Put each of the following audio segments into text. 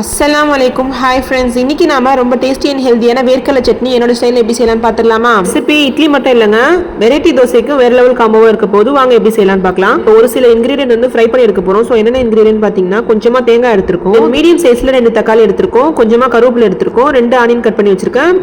அஸ்லாம் வலைக்கும் hi friends இன்னைக்கு நாம ரொம்ப டேஸ்டி அண்ட் ஹெல்த்தியான வேர்க்கடலை சட்னி என்னோட ஸ்டைல் எப்படி செய்யலாம்னு பார்த்துடலாமா? ரெசிபி இட்லி மட்டும் இல்லைங்க. வெரைட்டி தோசைக்கு வேற லெவல் காம்போவா இருக்க போது வாங்க எப்படி செய்யலாம்னு பார்க்கலாம். இப்போ ஒரு சில இன்கிரீடியன்ட் வந்து ஃப்ரை பண்ணி எடுக்க போறோம். ஸோ என்னென்ன இன்கிரீடியன்ட் பார்த்தீங்கன்னா கொஞ்சமா தேங்காய் எடுத்திருக்கோம். மீடியம் சைஸ்ல ரெண்டு தக்காளி எடுத்திருக்கோம். கொஞ்சமா கருவேப்பில எடுத்திருக்கோம். ரெண்டு ஆனியன் கட் பண்ணி வச்சிருக்கேன்.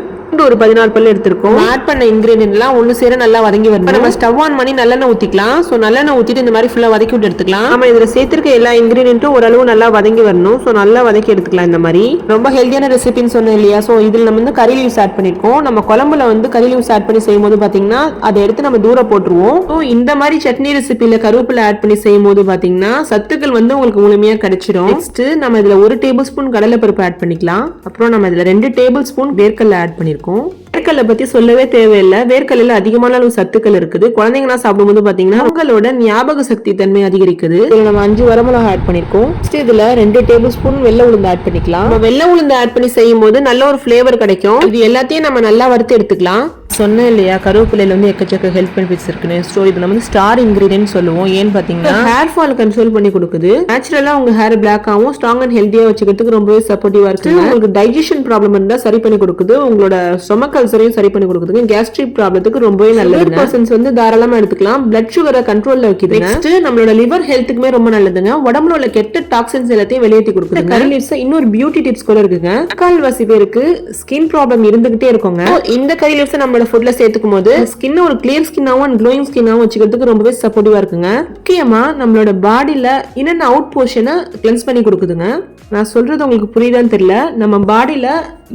ஒரு பதினாறு பல்லு எடுத்திருக்கோம். ஆட் பண்ண இன்கிரீடியன்ட்லாம் ஒன்று சேர நல்லா வதங்கி வரணும். நம்ம ஸ்டவ் ஆன் பண்ணி நல்லெண்ணெய் ஊற்றிக்கலாம் ஸோ நல்லெண்ணெய் ஊற்றிட்டு இந்த மாதிரி ஃபுல்லாக வதக்கி விட்டு எடுத்துக்கலாம். நம்ம இதில் சேர்த்திருக்க எல்லா இன்கிரீடியன்ட்டும் ஓரளவு நல்லா வதங்கி வரணும். ஸோ நல்லா வதக்கி எடுத்துக்கலாம் இந்த மாதிரி. ரொம்ப ஹெல்த்தியான ரெசிபின்னு சொன்னேன் இல்லையா? ஸோ இதில் நம்ம வந்து கறி லீவ்ஸ் ஆட் பண்ணியிருக்கோம் நம்ம குழம்புல வந்து கறி லீவ்ஸ் ஆட் பண்ணி செய்யும்போது பார்த்தீங்கன்னா அதை எடுத்து நம்ம தூர போட்டுருவோம். ஸோ இந்த மாதிரி சட்னி ரெசிபியில் கருவேப்பிலை ஆட் பண்ணி செய்யும்போது பார்த்தீங்கன்னா சத்துக்கள் வந்து உங்களுக்கு முழுமையாக கிடைச்சிரும். நெக்ஸ்ட் நம்ம இதில் ஒரு டேபிள் ஸ்பூன் கடலைப்பருப்பு ஆட் பண்ணிக்கலாம். அப்புறம் நம்ம இதில் ரெண்டு டேபிள் ஸ்பூன் வேர்க்கடலை ஆட் பண்ணியிருக்கோம் வேர்க்கல்லை பத்தி சொல்லவே தேவையில்லை. வேர்க்கல்ல அதிகமான அளவு சத்துக்கள் இருக்குது. குழந்தைங்கலாம் சாப்பிடும்போது பாத்தீங்கன்னா உங்களோட ஞாபக சக்தி தன்மை அதிகரிக்குது. இதுல நம்ம அஞ்சு வரமிளகா ஆட் பண்ணிருக்கோம். இதுல ரெண்டு டேபிள் ஸ்பூன் வெள்ளை உளுந்து ஆட் பண்ணிக்கலாம். நம்ம வெள்ளை உளுந்து ஆட் பண்ணி செய்யும் போது நல்ல ஒரு ஃபிளேவர் கிடைக்கும். இது எல்லாத்தையும் நம்ம நல்லா வறுத்து எடுத்துக்கலாம். சொன்னேன் இல்லையா கருவேப்பிலையில வந்து எக்கச்சக்க ஹெல்த் பெனிஃபிட்ஸ் இருக்குன்னு. ஸோ இது நம்ம வந்து ஸ்டார் இன்கிரீடியன்ட் சொல்லுவோம். ஏன்னு பாத்தீங்கன்னா ஹேர் ஃபால் கண்ட்ரோல் பண்ணி கொடுக்குது. நேச்சுரலா உங்க ஹேர் பிளாக் ஆகும் ஸ்ட்ராங் அண்ட் ஹெல்த்தியா வச்சுக்கிறதுக்கு ரொம்பவே சப்போர்ட்டிவா இருக்கு உங்களுக்கு டைஜஷன் ப்ராப்ளம் இருந்தா சரி பண்ணி கொடுக்குது. உங்களோட ஸ்டொமக் அல்சரையும் சரி பண்ணி கொடுக்குதுங்க. கேஸ்ட்ரிக் ப்ராப்ளத்துக்கு ரொம்பவே நல்லது பர்சன்ஸ் வந்து தாராளமா எடுத்துக்கலாம். பிளட் சுகரை கண்ட்ரோல்ல வைக்குது நெக்ஸ்ட் நம்மளோட லிவர் ஹெல்த்துக்குமே ரொம்ப நல்லதுங்க. உடம்புல உள்ள கெட்ட டாக்ஸின்ஸ் எல்லாத்தையும் வெளியேற்றி கொடுக்குது கரண்ட் லீவ்ஸ் இன்னொரு பியூட்டி டிப்ஸ் கூட இருக்குங்க. கால்வாசி பேருக்கு ஸ்கின் ப்ராப்ளம் இருந்துகிட்டே இருக்குங்க. இந்த கறி லீவ்ஸ் நம்மளோட ஃபுட்ல சேர்த்துக்கும் போது ஸ்கின் ஒரு கிளியர் ஸ்கின்னாவும் அண்ட் க்ளோயிங் ஸ்கின்னாவும் வச்சுக்கிறதுக்கு ரொம்பவே சப்போர்ட்டிவா இருக்குங்க. முக்கியமா நம்மளோட பாடியில இன்னென்ன அவுட் போர்ஷனை கிளென்ஸ் பண்ணி கொடுக்குதுங்க. நான் சொல்றது உங்களுக்கு புரியுதான்னு தெரியல. நம்ம பாடியில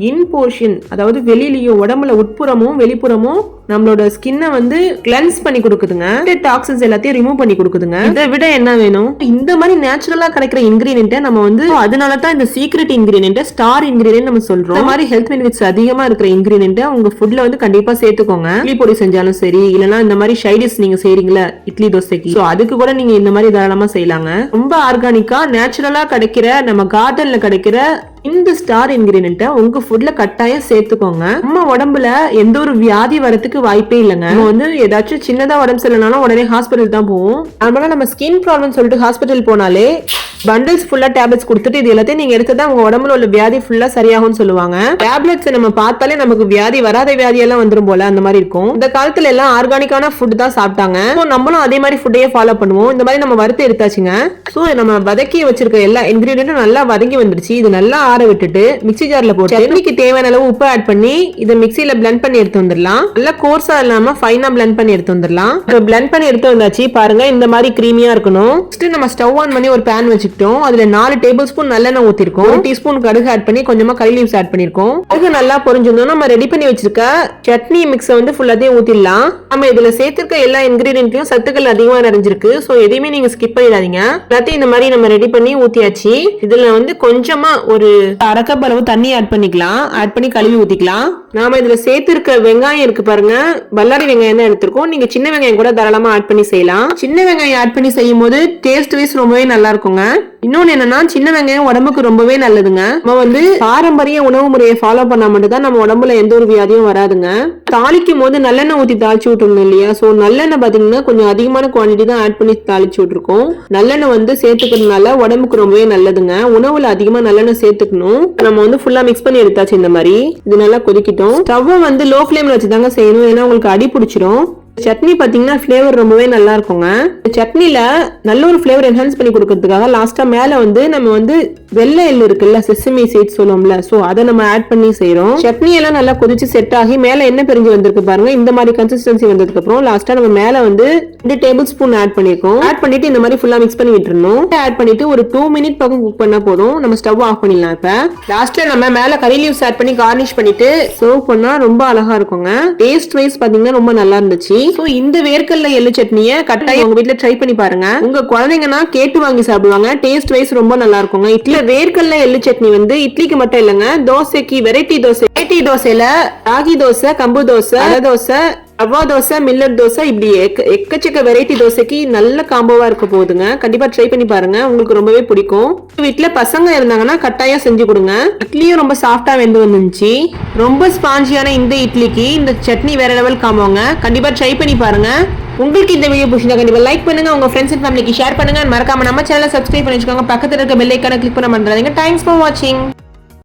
இன் போர்ஷன் அதாவது வெளியிலையும் உடம்புல உட்புறமும் வெளிப்புறமும் நம்மளோட ஸ்கின்னை வந்து கிளென்ஸ் பண்ணி கொடுக்குதுங்க. டாக்ஸின்ஸ் எல்லாத்தையும் ரிமூவ் பண்ணி கொடுக்குதுங்க. இதை விட என்ன வேணும்? இந்த மாதிரி நேச்சுரலா கிடைக்கிற இன்கிரீடியன்ட்டை நம்ம வந்து அதனால தான் இந்த சீக்ரெட் இன்கிரீடியன்ட் ஸ்டார் இன்கிரீடியன்ட் நம்ம சொல்றோம். இந்த மாதிரி ஹெல்த் பெனிஃபிட்ஸ் அதிகமா இருக்கிற இன்கிரீடியன்ட்டை உங்க ஃபுட்ல வந்து கண்டிப்பா சேர்த்துக்கோங்க. இட்லி பொடி செஞ்சாலும் சரி இல்லனா இந்த மாதிரி ஷைடிஸ் நீங்க செய்றீங்களா இட்லி தோசைக்கு. ஸோ அதுக்கு கூட நீங்க இந்த மாதிரி தாராளமா செய்யலாங்க. ரொம்ப ஆர்கானிக்கா நேச்சுரலா கிடைக்கிற நம்ம கார்டன்ல கிடைக்கிற இந்த ஸ்டார் இன்கிரீடியன்ட்டை உங்க ஃபுட்ல கட்டாயம் சேர்த்துக்கோங்க. நம்ம உடம்புல எந்த ஒரு வியாதி வரதுக்கு வாய்ப்பே இல்லைங்க. நம்ம வந்து ஏதாச்சும் சின்னதா உடம்பு சரியில்லைனாலும் உடனே ஹாஸ்பிட்டல் தான் போவோம். அதனால நம்ம ஸ்கின் ப்ராப்ளம் சொல்லிட்டு ஹாஸ்பிட்டல் போனாலே பண்டில்ஸ் ஃபுல்லா டேப்லெட்ஸ் கொடுத்துட்டு இது எல்லாத்தையும் நீங்க தான் உங்க உடம்புல உள்ள வியாதி ஃபுல்லா சரியாகும்னு சொல்லுவாங்க. டேப்லெட்ஸ் நம்ம பார்த்தாலே நமக்கு வியாதி வராத வியாதி எல்லாம் வந்துரும் போல அந்த மாதிரி இருக்கும். இந்த காலத்துல எல்லாம் ஆர்கானிக்கான ஃபுட் தான் சாப்பிட்டாங்க. நம்மளும் அதே மாதிரி ஃபுட்டையே ஃபாலோ பண்ணுவோம். இந்த மாதிரி நம்ம வறுத்து எடுத்தாச்சுங்க. ஸோ நம்ம வதக்கி வச்சிருக்க எல்லா இன்கிரீடியன்ட்டும் நல்லா வதங்கி வந்துருச்சு. இது நல்லா ஆற விட்டுட்டு மிக்ஸி ஜார்ல போட்டு சட்னிக்கு தேவையான அளவு உப்பு ஆட் பண்ணி இதை மிக்ஸில பிளெண்ட் பண்ணி எடுத்து வந்துடலாம். நல்லா கோர்ஸா இல்லாம ஃபைனா பிளெண்ட் பண்ணி எடுத்து வந்துடலாம். இப்போ பிளெண்ட் பண்ணி எடுத்து வந்தாச்சு பாருங்க இந்த மாதிரி கிரீமியா இருக்கணும். நெக்ஸ்ட் நம்ம ஸ்டவ் ஆன் பண்ணி ஒரு பேன் வச்சுக்கிட்டோம். அதுல நாலு டேபிள் ஸ்பூன் நல்லெண்ணெய் ஊத்திருக்கோம். ஒரு டீஸ்பூன் கடுகு ஆட் பண்ணி கொஞ்சமா கறி லீவ்ஸ் ஆட் பண்ணிருக்கோம். கடுகு நல்லா பொரிஞ்சிருந்தோம் நம்ம ரெடி பண்ணி வச்சிருக்க சட்னி மிக்ஸை வந்து ஃபுல்லாத்தையும் ஊத்திடலாம். நம்ம இதுல சேர்த்திருக்க எல்லா இன்கிரீடியன்ட்லயும் சத்துக்கள் அதிகமா நிறைஞ்சிருக்கு. சோ எதையுமே நீங்க ஸ்கிப் பண்ணிடாதீங்க. எல்லாத்தையும் இந்த மாதிரி நம்ம ரெடி பண்ணி ஊத்தியாச்சு. இதுல வந்து கொஞ்சமா ஒரு அரை கப் அளவு தண்ணி ஆட் பண்ணிக்கலாம். ஆட் பண்ணி கழுவி ஊத்திக்கலாம். நாம இதுல சேர்த்திருக்க வெங்காயம் இருக்கு பாருங்க. பல்லாரி வெங்காயம் தான் எடுத்திருக்கோம். நீங்க சின்ன வெங்காயம் கூட தாராளமா ஆட் பண்ணி செய்யலாம். சின்ன வெங்காயம் ஆட் பண்ணி செய்யும் போது டேஸ்ட் வைஸ் ரொம்பவே நல்லா இருக்குங்க. இன்னொன்னு என்னன்னா சின்ன வெங்காயம் உடம்புக்கு ரொம்பவே நல்லதுங்க. நம்ம வந்து பாரம்பரிய உணவு முறையை ஃபாலோ பண்ணா மட்டும் தான் நம்ம உடம்புல எந்த ஒரு வியாதியும் வராதுங்க. தாளிக்கும் போது நல்லெண்ணெய் ஊத்தி தாளிச்சு விட்டுருந்தோம் இல்லையா? சோ நல்லெண்ணெய் பாத்தீங்கன்னா கொஞ்சம் அதிகமான குவான்டிட்டி தான் ஆட் பண்ணி தாளிச்சு விட்டுருக்கோம். நல்லெண்ணெய் வந்து சேர்த்துக்கிறதுனால உடம்புக்கு ரொம்பவே நல்லதுங்க. உணவுல அதிகமா நல்லெண்ணெய் சேர்த்துக்கணும் நம்ம வந்து ஃபுல்லா மிக்ஸ் பண்ணி எடுத்தாச்சு இந்த மாதிரி. இது நல்லா கொதிக்கிட்டோம். ஸ்டவ் வந்து லோ ஃபிளேம்ல வச்சு தாங்க செய்யணும். ஏன்னா உங்களுக்கு அடி பிடிச்சிரும். சட்னி பார்த்தீங்கன்னா ஃப்ளேவர் ரொம்பவே நல்லா இருக்குங்க இந்த நல்ல ஒரு ஃப்ளேவர் என்ஹான்ஸ் பண்ணி கொடுக்கறதுக்காக லாஸ்ட்டாக மேலே வந்து நம்ம வந்து வெள்ளை எள்ளு இருக்குல்ல செசமி சீட்ஸ் சொல்லுவோம்ல ஸோ அதை நம்ம ஆட் பண்ணி செய்கிறோம் சட்னி எல்லாம் நல்லா கொதிச்சு செட் ஆகி மேலே என்ன பிரிஞ்சு வந்திருக்கு பாருங்க. இந்த மாதிரி கன்சிஸ்டன்சி வந்ததுக்கு அப்புறம் நம்ம மேலே வந்து ரெண்டு டேபிள் ஸ்பூன் ஆட் பண்ணியிருக்கோம் ஆட் பண்ணிட்டு இந்த மாதிரி ஃபுல்லாக மிக்ஸ் பண்ணி விட்டுருணும் ஆட் பண்ணிட்டு ஒரு டூ மினிட் பக்கம் குக் பண்ணால் போதும். நம்ம ஸ்டவ் ஆஃப் பண்ணிடலாம் இப்போ. லாஸ்ட்டில் நம்ம மேலே கறி லீவ்ஸ் ஆட் பண்ணி கார்னிஷ் பண்ணிட்டு சர்வ் பண்ணால் ரொம்ப அழகாக இருக்குங்க. டேஸ்ட் வைஸ் பார்த்தீங்கன்னா ரொம்ப நல்லா இருந்துச்சு. சோ இந்த வேர்க்கல்ல எள்ளு சட்னியை கட்டாயம் உங்க வீட்ல ட்ரை பண்ணி பாருங்க. உங்க குழந்தைங்கன்னா கேட்டு வாங்கி சாப்பிடுவாங்க. டேஸ்ட் வைஸ் ரொம்ப நல்லா இருக்குங்க. இட்லி வேர்க்கல்ல எள்ளு சட்னி வந்து இட்லிக்கு மட்டும் இல்லைங்க. தோசைக்கு வெரைட்டி தோசை. வெரைட்டி தோசையில ராகி தோசை கம்பு தோசை தோசை ரவா தோசை மில்லட் தோசை இப்படி எக்க- எக்கச்சக்க வெரைட்டி தோசைக்கு நல்ல காம்போவா இருக்க போகுதுங்க. கண்டிப்பா ட்ரை பண்ணி பாருங்க. உங்களுக்கு ரொம்பவே பிடிக்கும். வீட்டில் பசங்க இருந்தாங்கன்னா கட்டாயம் செஞ்சு கொடுங்க. இட்லியும் ரொம்ப சாஃப்டா வெந்து வந்துருந்துச்சு ரொம்ப ஸ்பாஞ்சியான இந்த இட்லிக்கு இந்த சட்னி வேற லெவல் காம்போங்க கண்டிப்பா ட்ரை பண்ணி பாருங்க. உங்களுக்கு இந்த வீடியோ பிடிச்சிருந்தா கண்டிப்பா லைக் பண்ணுங்க. உங்க ஃப்ரெண்ட்ஸ் அண்ட் ஃபேமிலிக்கு ஷேர் பண்ணுங்க. மறக்காம நம்ம சேனலை சப்ஸ்கிரைப் பண்ணி வச்சுக்கோங்க பக்கத்தில் இருக்க பெல் ஐக்கான கிளிக் பண்ண மறந்துடாதீங்க. தேங்க்ஸ் ஃபார் வாட்சிங்